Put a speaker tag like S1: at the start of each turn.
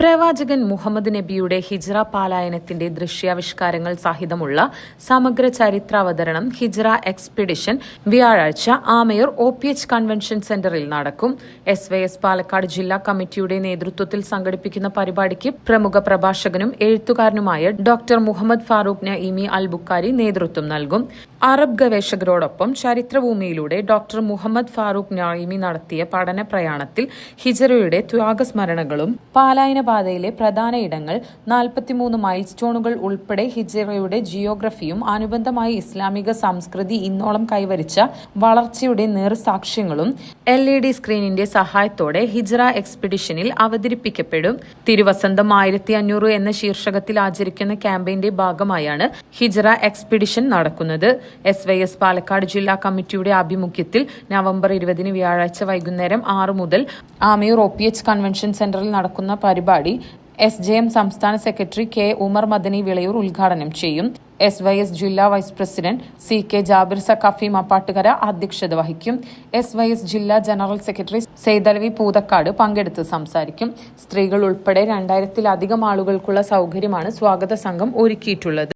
S1: പ്രവാചകൻ മുഹമ്മദ് നബിയുടെ ഹിജ്റ പാലായനത്തിന്റെ ദൃശ്യാവിഷ്കാരങ്ങൾ സഹിതമുള്ള സമഗ്ര ചരിത്രാവതരണം ഹിജ്റ എക്സ്പെഡിഷൻ വ്യാഴാഴ്ച Amayur O P H convention സെന്ററിൽ നടക്കും. എസ് വൈ എസ് പാലക്കാട് ജില്ലാ കമ്മിറ്റിയുടെ നേതൃത്വത്തിൽ സംഘടിപ്പിക്കുന്ന പരിപാടിക്ക് പ്രമുഖ പ്രഭാഷകനും എഴുത്തുകാരനുമായ ഡോക്ടർ മുഹമ്മദ് ഫാറൂഖ് നഈമി അൽ ബുക്കാരി നേതൃത്വം നൽകും. അറബ് ഗവേഷകരോടൊപ്പം ചരിത്രഭൂമിയിലൂടെ ഡോക്ടർ മുഹമ്മദ് ഫാറൂഖ് നായിമി നടത്തിയ പഠന പ്രയാണത്തിൽ ഹിജറയുടെ ത്യാഗസ്മരണകളും പാലായനപാതയിലെ പ്രധാന ഇടങ്ങൾ നാൽപ്പത്തിമൂന്ന് മൈൽ സ്റ്റോണുകൾ ഉൾപ്പെടെ ഹിജറയുടെ ജിയോഗ്രഫിയും അനുബന്ധമായി ഇസ്ലാമിക സംസ്കൃതി ഇന്നോളം കൈവരിച്ച വളർച്ചയുടെ നേർസാക്ഷ്യങ്ങളും എൽ ഇ ഡി സ്ക്രീനിന്റെ സഹായത്തോടെ ഹിജറ എക്സ്പെഡിഷനിൽ അവതരിപ്പിക്കപ്പെടും. തിരുവസന്തം ആയിരത്തി അഞ്ഞൂറ് എന്ന ശീർഷകത്തിൽ ആചരിക്കുന്ന ക്യാമ്പയിന്റെ ഭാഗമായാണ് ഹിജറ എക്സ്പെഡിഷൻ നടക്കുന്നത്. എസ് വൈ എസ് പാലക്കാട് ജില്ലാ കമ്മിറ്റിയുടെ ആഭിമുഖ്യത്തിൽ നവംബർ ഇരുപതിന് വ്യാഴാഴ്ച വൈകുന്നേരം ആറ് മുതൽ Amayur O P H convention സെന്ററിൽ നടക്കുന്ന പരിപാടി എസ് ജെ എം സംസ്ഥാന സെക്രട്ടറി കെ ഉമർ മദനി വിളയൂർ ഉദ്ഘാടനം ചെയ്യും. എസ് വൈ എസ് ജില്ലാ vice president C K Jabir Saqafi Mappattukara അധ്യക്ഷത വഹിക്കും. എസ് വൈ എസ് ജില്ലാ ജനറൽ സെക്രട്ടറി സെയ്തലവി പൂതക്കാട് പങ്കെടുത്ത് സംസാരിക്കും. സ്ത്രീകൾ ഉൾപ്പെടെ രണ്ടായിരത്തിലധികം ആളുകൾക്കുള്ള സൗകര്യമാണ് സ്വാഗത സംഘം ഒരുക്കിയിട്ടുള്ളത്.